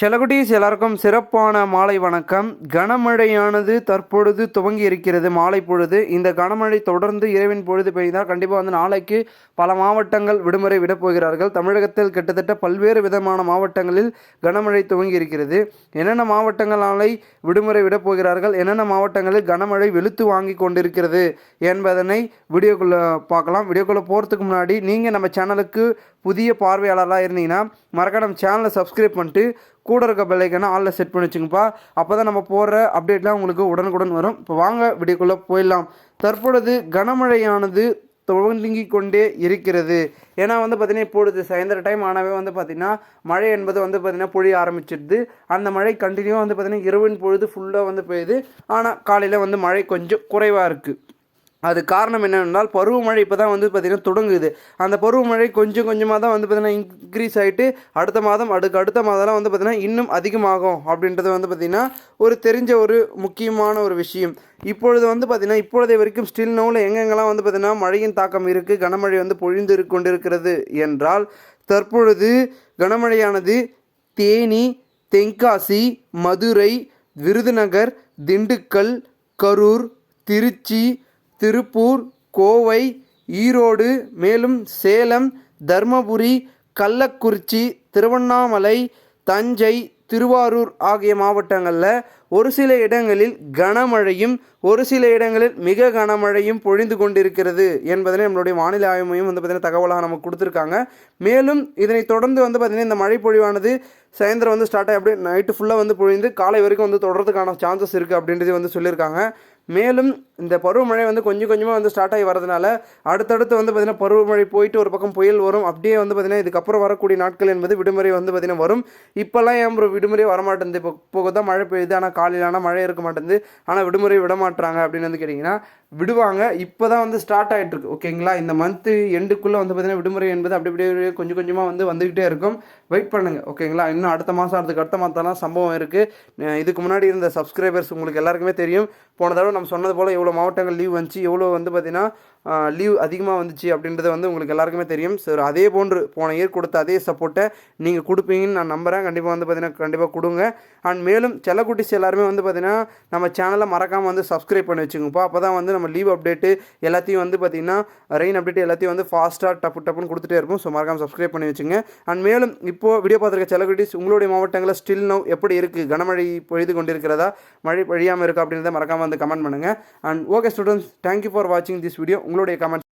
செலகுட்டீஸ் எல்லாருக்கும் சிறப்பான மாலை வணக்கம். கனமழையானது தற்பொழுது துவங்கி இருக்கிறது மாலை பொழுது. இந்த கனமழை தொடர்ந்து இரவின் பொழுது பெய்தால் கண்டிப்பாக வந்து நாளைக்கு பல மாவட்டங்கள் விடுமுறை விடப்போகிறார்கள் தமிழகத்தில் கிட்டத்தட்ட பல்வேறு விதமான மாவட்டங்களில் கனமழை துவங்கி இருக்கிறது. என்னென்ன மாவட்டங்கள் நாளை விடுமுறை விடப்போகிறார்கள் என்னென்ன மாவட்டங்களில் கனமழை வெளுத்து வாங்கி கொண்டிருக்கிறது என்பதனை வீடியோக்குள்ளே பார்க்கலாம். வீடியோக்குள்ளே போகிறதுக்கு முன்னாடி நீங்கள் நம்ம சேனலுக்கு புதிய பார்வையாளராக இருந்தீங்கன்னா மறக்காம நம்ம சேனலை சப்ஸ்கிரைப் பண்ணிட்டு கூட இருக்க பெல்லைக்கான ஆளில் செட் பண்ணி வச்சுங்கப்பா. அப்போ தான் நம்ம போடுற அப்டேட்லாம் உங்களுக்கு உடனுக்குடன் வரும். இப்போ வாங்க வீடியோக்குள்ளே போயிடலாம். தற்பொழுது கனமழையானது துவங்கி கொண்டே இருக்கிறது. ஏன்னா வந்து பார்த்தீங்கன்னா இப்பொழுது சாயந்தர டைம் ஆனவே வந்து பார்த்திங்கன்னா மழை என்பது வந்து பார்த்திங்கன்னா பொழிய ஆரம்பிச்சிடுது. அந்த மழை கண்டினியூவாக வந்து பார்த்திங்கன்னா இரவின் பொழுது ஃபுல்லாக வந்து பெய்யுது. ஆனால் காலையில் வந்து மழை கொஞ்சம் குறைவாக இருக்குது அது காரணம் என்னென்னால் பருவமழை இப்போ தான் வந்து பார்த்திங்கன்னா தொடங்குது. அந்த பருவமழை கொஞ்சம் கொஞ்சமாக தான் வந்து பார்த்திங்கன்னா இன்க்ரீஸ் ஆகிட்டு அடுத்த மாதம் அடுக்கு அடுத்த மாதம்லாம் வந்து பார்த்திங்கன்னா இன்னும் அதிகமாகும் அப்படின்றது வந்து பார்த்திங்கன்னா ஒரு தெரிஞ்ச ஒரு முக்கியமான ஒரு விஷயம். இப்பொழுது வந்து பார்த்திங்கன்னா இப்பொழுதை வரைக்கும் ஸ்டில் நோவில் எங்கெங்கெல்லாம் வந்து பார்த்திங்கன்னா மழையின் தாக்கம் இருக்குது கனமழை வந்து பொழிந்து கொண்டிருக்கிறது என்றால் தற்பொழுது கனமழையானது தேனி தென்காசி மதுரை விருதுநகர் திண்டுக்கல் கரூர் திருச்சி திருப்பூர் கோவை ஈரோடு மேலும் சேலம் தர்மபுரி கள்ளக்குறிச்சி திருவண்ணாமலை தஞ்சை திருவாரூர் ஆகிய மாவட்டங்களில் ஒரு சில இடங்களில் கனமழையும் ஒரு சில இடங்களில் மிக கனமழையும் பொழிந்து கொண்டிருக்கிறது என்பதனை நம்மளுடைய வானிலை ஆய்வு மையம் வந்து பார்த்திங்கன்னா தகவலாக நமக்கு கொடுத்துருக்காங்க. மேலும் இதனை தொடர்ந்து வந்து பார்த்திங்கன்னா இந்த மழை பொழிவானது சாயந்தரம் வந்து ஸ்டார்ட் ஆகி அப்படியே நைட்டு ஃபுல்லாக வந்து பொழிந்து காலை வரைக்கும் வந்து தொடர்றதுக்கான சான்சஸ் இருக்குது அப்படின்றது வந்து சொல்லியிருக்காங்க. மேலும் இந்த பருவமழை வந்து கொஞ்சம் கொஞ்சமாக வந்து ஸ்டார்ட் ஆகி வரதுனால அடுத்தடுத்து வந்து பார்த்திங்கன்னா பருவமழை போயிட்டு ஒரு பக்கம் புயல் வரும். அப்படியே வந்து பார்த்திங்கன்னா இதுக்கப்புறம் வரக்கூடிய நாட்கள் என்பது விடுமுறை வந்து பார்த்திங்கன்னா வரும். இப்போல்லாம் ஏன் ப்ரோ விடுமுறை வரமாட்டேங்குது? இப்போ போக தான் மழை பெய்யுது. ஆனால் காலையில் ஆனால் மழை இருக்க மாட்டேங்குது. ஆனால் விடுமுறை விட மாட்டுறாங்க அப்படின்னு வந்து கேட்டிங்கன்னா விடுவாங்க. இப்போ தான் வந்து ஸ்டார்ட் ஆகிட்டு இருக்கு ஓகேங்களா இந்த மந்த்து எண்டுக்குள்ளே வந்து பார்த்திங்கன்னா விடுமுறை என்பது அப்படி அப்படியே கொஞ்சம் கொஞ்சமாக வந்து வந்துக்கிட்டே இருக்கும். வெயிட் பண்ணுங்கள் ஓகேங்களா இன்னும் அடுத்த மாதம் அதுக்கு அடுத்த மாதம்லாம் சம்பவம் இருக்குது இதுக்கு முன்னாடி இருந்த சப்ஸ்கிரைபர்ஸ் உங்களுக்கு எல்லாருக்குமே தெரியும். போன தடவை நம்ம சொன்னது போல் எவ்வளோ மாவட்டங்கள் லீவ் வந்துச்சு எவ்வளோ வந்து பார்த்திங்கன்னா லீவ் அதிகமாக வந்துச்சு அப்படின்றது வந்து உங்களுக்கு எல்லாருக்குமே தெரியும். சார் அதே போன்று போன இயர் கொடுத்த அதே சப்போர்ட்டை நீங்கள் கொடுப்பீங்கன்னு நான் நம்புகிறேன் கண்டிப்பாக வந்து பார்த்தீங்கன்னா கண்டிப்பாக கொடுங்க. அண்ட் மேலும் செல்லக்குட்டிஸ் எல்லாருமே வந்து பார்த்தீங்கன்னா நம்ம சேனலை மறக்காமல் வந்து சப்ஸ்கிரைப் பண்ணி வச்சுங்கப்பா அப்போ தான் வந்து நம்ம லீவ் அப்டேட்டு எல்லாத்தையும் வந்து பார்த்திங்கன்னா ரெயின் அப்டேட் எல்லாத்தையும் வந்து ஃபாஸ்ட்டாக டப்பு டப்புன்னு கொடுத்துட்டே இருப்போம். ஸோ மறக்காமல் சப்ஸ்கிரைப் பண்ணி வச்சுங்க. அண்ட் மேலும் இப்போது வீடியோ பார்த்துருக்க செல்லக்குட்டிஸ் உங்களுடைய மாவட்டங்களில் ஸ்டில் நவ் எப்படி இருக்குது கனமழை பொழுது கொண்டிருக்கிறதா? மழை பொழியாமல் இருக்கா அப்படின்றத மறக்காமல் வந்து கமெண்ட் பண்ணுங்கள் and okay students thank you for வாட்சிங் திஸ் வீடியோ உங்களுடைய கமெண்ட்